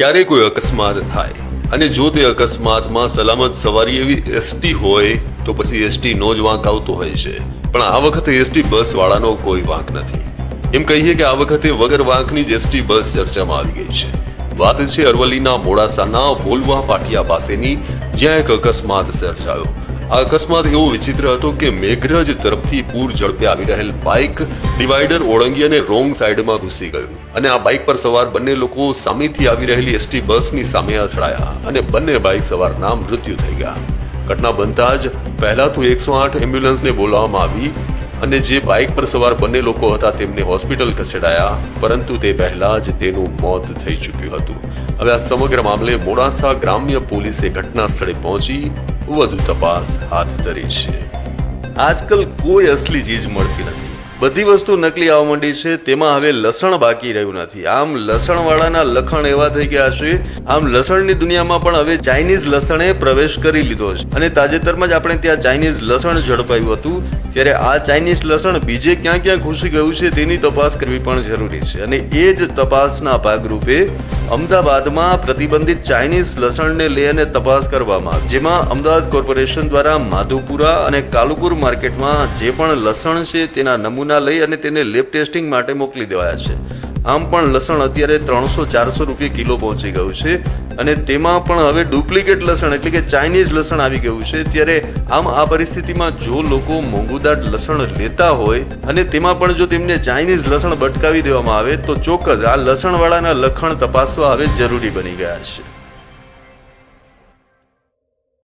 ક્યારે કોઈ અકસ્માત થાય. અને જો તે અકસ્માતમાં સલામત સવારી એવી એસટી હોય, તો પછી એસટી નો જ વાંક આવતો હોય છે. પણ આ વખતે એસટી બસ વાળાનો કોઈ વાંક નથી. એમ કહીએ કે આ વખતે વગર વાંકની જ એસટી બસ ચર્ચામાં આવી ગઈ છે. વાત છે અરવલ્લીના મોડાસાના વોલવા પાટિયા પાસેની, જ્યાં એક અકસ્માત સર્જાયો. અકસ્માત એવો વિચિત્ર હતો કે મેઘરજ તરફથી પૂર ઝડપે આવી રહેલ બાઇક ડિવાઈડર ઓળંગી અને રોંગ સાઈડમાં ઘૂસી ગયું. અને આ બાઇક પર સવાર બંને લોકો સામેથી આવી રહેલી એસટી બસની સામે અથડાયા અને બંને બાઇક સવારના મૃત્યુ થઈ ગયા. ઘટના બનતા જ પહેલા તો એકસો આઠ એમ્બ્યુલન્સને બોલાવવામાં આવી અને જે બાઇક પર સવાર બંને લોકો હતા તેમને હોસ્પિટલ ખસેડાયા, પરંતુ તે પહેલા જ તેનું મોત થઈ ચૂક્યું હતું. હવે આ સમગ્ર મામલે મોડાસા ગ્રામ્ય પોલીસે ઘટના સ્થળે પહોંચી વધુ તપાસ હાથ ધરી છે. આજકાલ કોઈ અસલી ચીજ મળતી નથી. બધી વસ્તુ નકલી આવવા માંડી છે, તેમાં હવે લસણ બાકી રહ્યું નથી. આમ લસણ વાળાના લખણ એવા થઈ ગયા છે, આમ લસણની દુનિયામાં પણ હવે ચાઇનીઝ લસણે પ્રવેશ કરી લીધો છે. અને તાજેતરમાં જ આપણે ત્યાં ચાઇનીઝ લસણ ઝડપાયું હતું. ત્યારે આ ચાઇનીઝ લસણ બીજે ક્યાં ક્યાં ઘૂસી ગયું છે તેની તપાસ કરવી પણ જરૂરી છે. અને એ જ તપાસના ભાગરૂપે અમદાવાદમાં પ્રતિબંધિત ચાઇનીઝ લસણને લઈ અને તપાસ કરવામાં જેમાં અમદાવાદ કોર્પોરેશન દ્વારા માધુપુરા અને કાલુપુર માર્કેટમાં જે પણ લસણ છે તેના નમૂના લઈ અને તેને લેબ ટેસ્ટિંગ માટે મોકલી દેવાયા છે. આમ પણ લસણ અત્યારે ત્રણસો, ચારસો રૂપિયા કિલો પહોંચી ગયું છે. અને તેમાં પણ હવે ડુપ્લિકેટ લસણ, એટલે કે ચાઇનીઝ લસણ આવી ગયું છે. ત્યારે આમ આ પરિસ્થિતિમાં જો લોકો મોંઘુદાટ લસણ લેતા હોય, અને તેમાં પણ જો તેમને ચાઇનીઝ લસણ બટકાવી દેવામાં આવે, તો ચોક્કસ આ લસણવાળાના લખણ તપાસવા હવે જરૂરી બની ગયા છે.